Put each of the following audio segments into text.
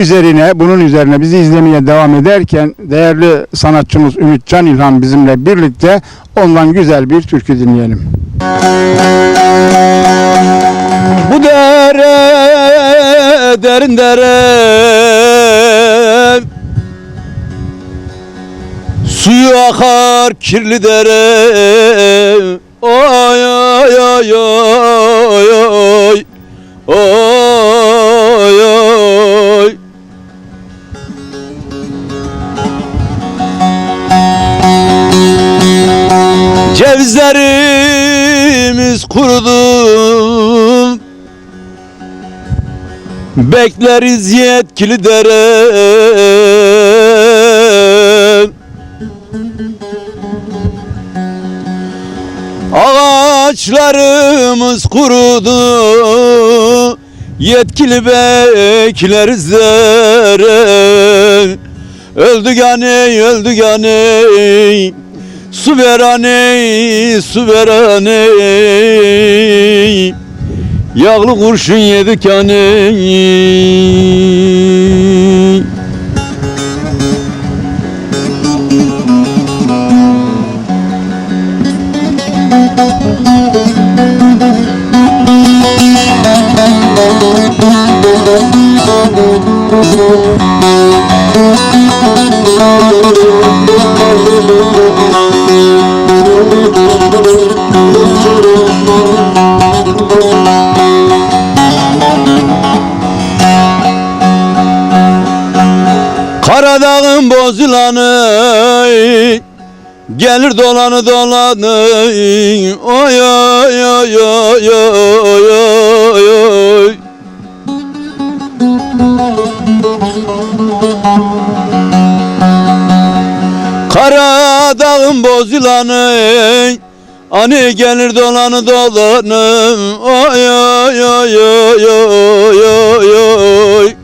üzerine, bunun üzerine bizi izlemeye devam ederken değerli sanatçımız Ümit Can İlhan bizimle birlikte ondan güzel bir türkü dinleyelim. Bu dere derin dere Suyu akar kirli dere Oy oy oy oy oy Oy Cevizlerimiz kurudu. Bekleriz yetkili dere. Ağaçlarımız kurudu. Yetkili bekleriz dere. Öldü gani öldü gani Su ver aney, su ver aney Yağlı kurşun yedik aney Karadağın bozulanı Gelir dolanı dolanı. Oy oy oy oy oy oy oy. Karadağın bozulanı Ani gelir dolanı dolanı Oy oy oy oy oy oy oy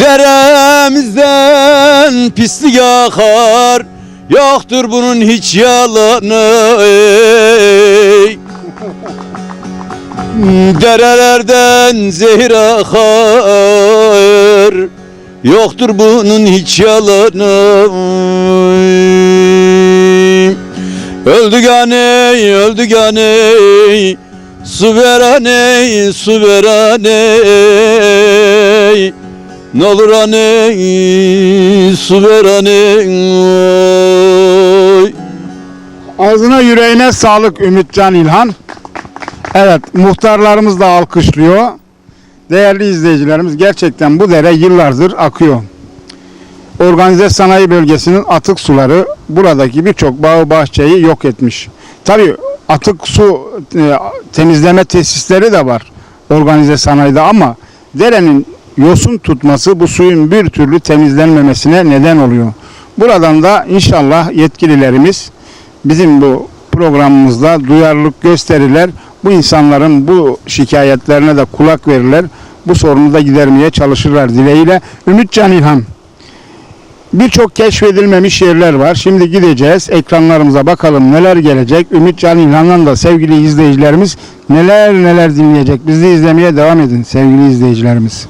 Deremizden pislik akar. Yoktur bunun hiç yalanı. Derelerden zehir akar Yoktur bunun hiç yalanı Öldü gane, öldü gane Su ver aney, su ver aney Ne olur aney, su ver aney oy. Ağzına yüreğine sağlık Ümit Can İlhan. Evet muhtarlarımız da alkışlıyor. Değerli izleyicilerimiz gerçekten bu dere yıllardır akıyor. Organize sanayi bölgesinin atık suları buradaki birçok bağ bahçeyi yok etmiş. Tabii atık su e, temizleme tesisleri de var organize sanayide ama derenin yosun tutması bu suyun bir türlü temizlenmemesine neden oluyor. Buradan da inşallah yetkililerimiz bizim bu programımızda duyarlılık gösterirler. Bu insanların bu şikayetlerine de kulak verirler. Bu sorunu da gidermeye çalışırlar dileğiyle. Ümit Can İlhan. Birçok keşfedilmemiş yerler var. Şimdi gideceğiz. Ekranlarımıza bakalım neler gelecek. Ümit Can İlhan'dan da sevgili izleyicilerimiz neler neler dinleyecek. Bizi izlemeye devam edin sevgili izleyicilerimiz.